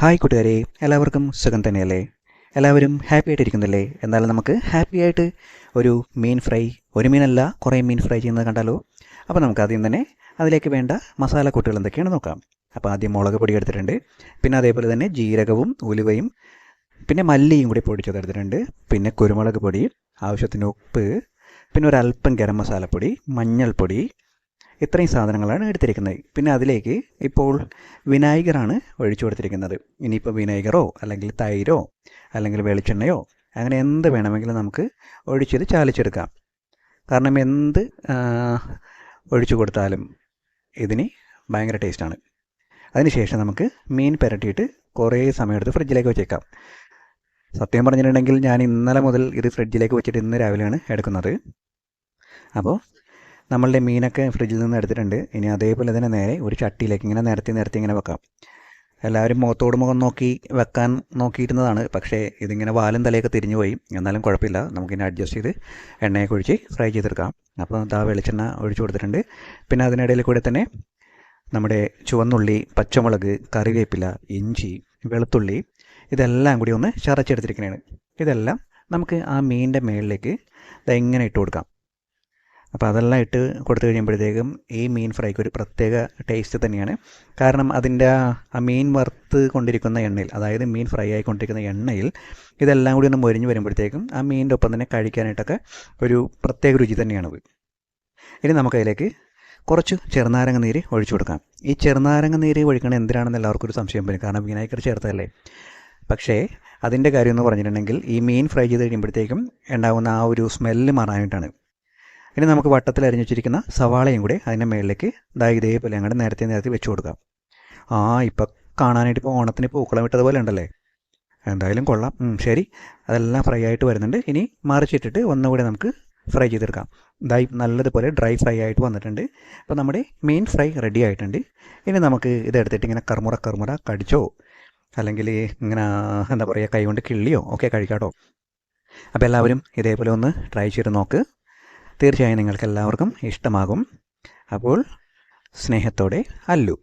Hi കൂട്ടുകാരെ എല്ലാവർക്കും സുഖം തന്നെയല്ലേ? എല്ലാവരും ഹാപ്പി ആയിട്ടിരിക്കുന്നില്ലേ? എന്നാലും നമുക്ക് ഹാപ്പി ആയിട്ട് ഒരു മീൻ ഫ്രൈ ഒരു മീനല്ല കുറേ മീൻ ഫ്രൈ ചെയ്യുന്നത് കണ്ടാലോ? അപ്പോൾ നമുക്ക് ആദ്യം തന്നെ അതിലേക്ക് വേണ്ട മസാല കൂട്ടുകൾ എന്തൊക്കെയാണ് നോക്കാം. അപ്പോൾ ആദ്യം മുളക് പൊടി എടുത്തിട്ടുണ്ട് പിന്നെ അതേപോലെ തന്നെ ജീരകവും ഉലുവയും പിന്നെ മല്ലിയും കൂടി പൊടിച്ചത് എടുത്തിട്ടുണ്ട് പിന്നെ കുരുമുളക് പൊടി ആവശ്യത്തിന് ഉപ്പ് പിന്നെ ഒരല്പം ഗരം മസാലപ്പൊടി മഞ്ഞൾപ്പൊടി ഇത്രയും സാധനങ്ങളാണ് എടുത്തിരിക്കുന്നത്. പിന്നെ അതിലേക്ക് ഇപ്പോൾ വിനായകറാണ് ഒഴിച്ചു കൊടുത്തിരിക്കുന്നത്. ഇനിയിപ്പോൾ വിനായകറോ അല്ലെങ്കിൽ തൈരോ അല്ലെങ്കിൽ വെളിച്ചെണ്ണയോ അങ്ങനെ എന്ത് വേണമെങ്കിലും നമുക്ക് ഒഴിച്ചത് ചാലിച്ചെടുക്കാം. കാരണം എന്ത് ഒഴിച്ചു കൊടുത്താലും ഇതിന് ഭയങ്കര ടേസ്റ്റാണ് അതിനുശേഷം നമുക്ക് മീൻ പുരട്ടിയിട്ട് കുറേ സമയമെടുത്ത് ഫ്രിഡ്ജിലേക്ക് വെച്ചേക്കാം. സത്യം പറഞ്ഞിട്ടുണ്ടെങ്കിൽ ഞാൻ ഇന്നലെ മുതൽ ഇത് ഫ്രിഡ്ജിലേക്ക് വെച്ചിട്ട് ഇന്ന് രാവിലെയാണ് എടുക്കുന്നത്. അപ്പോൾ നമ്മളുടെ മീനൊക്കെ ഫ്രിഡ്ജിൽ നിന്ന് എടുത്തിട്ടുണ്ട്. ഇനി അതേപോലെ തന്നെ നേരെ ഒരു ചട്ടിയിലേക്ക് ഇങ്ങനെ നിരത്തി നിരത്തി ഇങ്ങനെ വെക്കാം. എല്ലാവരും മുഖത്തോട് മുഖം നോക്കി വെക്കാൻ നോക്കിയിരുന്നതാണ്. പക്ഷേ ഇതിങ്ങനെ വാലും തലയൊക്കെ തിരിഞ്ഞു പോയി. എന്നാലും കുഴപ്പമില്ല. നമുക്കിനി അഡ്ജസ്റ്റ് ചെയ്ത് എണ്ണയൊക്കെ ഒഴിച്ച് ഫ്രൈ ചെയ്തെടുക്കാം. അപ്പോൾ ദാ വെളിച്ചെണ്ണ ഒഴിച്ചു കൊടുത്തിട്ടുണ്ട്. പിന്നെ അതിനിടയിൽ കൂടെ തന്നെ നമ്മുടെ ചുവന്നുള്ളി പച്ചമുളക് കറിവേപ്പില ഇഞ്ചി വെളുത്തുള്ളി ഇതെല്ലാം കൂടി ഒന്ന് ചതച്ചെടുത്തിരിക്കുന്നതാണ് ഇതെല്ലാം നമുക്ക് ആ മീനിന്റെ മേളിലേക്ക് ഇതെങ്ങനെ ഇട്ട് കൊടുക്കാം. അപ്പോൾ അതെല്ലാം ഇട്ട് കൊടുത്തു കഴിയുമ്പോഴത്തേക്കും ഈ മീൻ ഫ്രൈക്ക് ഒരു പ്രത്യേക ടേസ്റ്റ് തന്നെയാണ്. കാരണം അതിന്റെ ആ മീൻ വറുത്ത് കൊണ്ടിരിക്കുന്ന എണ്ണയിൽ അതായത് മീൻ ഫ്രൈ ആയിക്കൊണ്ടിരിക്കുന്ന എണ്ണയിൽ ഇതെല്ലാം കൂടി ഒന്ന് മൊരിഞ്ഞ് വരുമ്പോഴത്തേക്കും ആ മീനിന്റെ ഒപ്പം തന്നെ കഴിക്കാനായിട്ടൊക്കെ ഒരു പ്രത്യേക രുചി തന്നെയാണത്. ഇനി നമുക്കതിലേക്ക് കുറച്ച് ചെറുനാരങ്ങ നീര് ഒഴിച്ചു കൊടുക്കാം. ഈ ചെറുനാരങ്ങ നീര് ഒഴിക്കണത് എന്തിനാണെന്ന് എല്ലാവർക്കും ഒരു സംശയം വരും. കാരണം വിനായകർ ചേർത്തതല്ലേ? പക്ഷേ അതിന്റെ കാര്യം എന്ന് പറഞ്ഞിട്ടുണ്ടെങ്കിൽ ഈ മീൻ ഫ്രൈ ചെയ്ത് കഴിയുമ്പോഴത്തേക്കും ഉണ്ടാകുന്ന ആ ഒരു സ്മെല്ല് മാറാനായിട്ടാണ്. ഇനി നമുക്ക് വട്ടത്തിൽ അരിഞ്ഞു വെച്ചിരിക്കുന്ന സവാളയും കൂടെ അതിന്റെ മുകളിലേക്ക് ദാ ഇതേപോലെ അങ്ങോട്ട് നേരത്തെ നേരത്തെ വെച്ച് കൊടുക്കാം. ആ ഇപ്പം കാണാനായിട്ട് ഇപ്പോൾ ഓണത്തിന് പൂക്കളം ഇട്ടതുപോലെ ഉണ്ടല്ലേ? എന്തായാലും കൊള്ളാം. ശരി. അതെല്ലാം ഫ്രൈ ആയിട്ട് വരുന്നുണ്ട്. ഇനി മറിച്ചിട്ടിട്ട് ഒന്നുകൂടി നമുക്ക് ഫ്രൈ ചെയ്തെടുക്കാം. ഇതായി നല്ലതുപോലെ ഡ്രൈ ഫ്രൈ ആയിട്ട് വന്നിട്ടുണ്ട്. അപ്പോൾ നമ്മുടെ മെയിൻ ഫ്രൈ റെഡി ആയിട്ടുണ്ട്. ഇനി നമുക്ക് ഇതെടുത്തിട്ട് ഇങ്ങനെ കർമുറ കർമുറ കടിച്ചോ? അല്ലെങ്കിൽ ഇങ്ങനെ എന്താ പറയുക കൈ കൊണ്ട് കിള്ളിയോ? ഒക്കെ കഴിക്കാട്ടോ. അപ്പോൾ എല്ലാവരും ഇതേപോലെ ഒന്ന് ട്രൈ ചെയ്ത് നോക്ക്. തീർച്ചയായും നിങ്ങൾക്കെല്ലാവർക്കും ഇഷ്ടമാകും. അപ്പോൾ സ്നേഹത്തോടെ അല്ലു.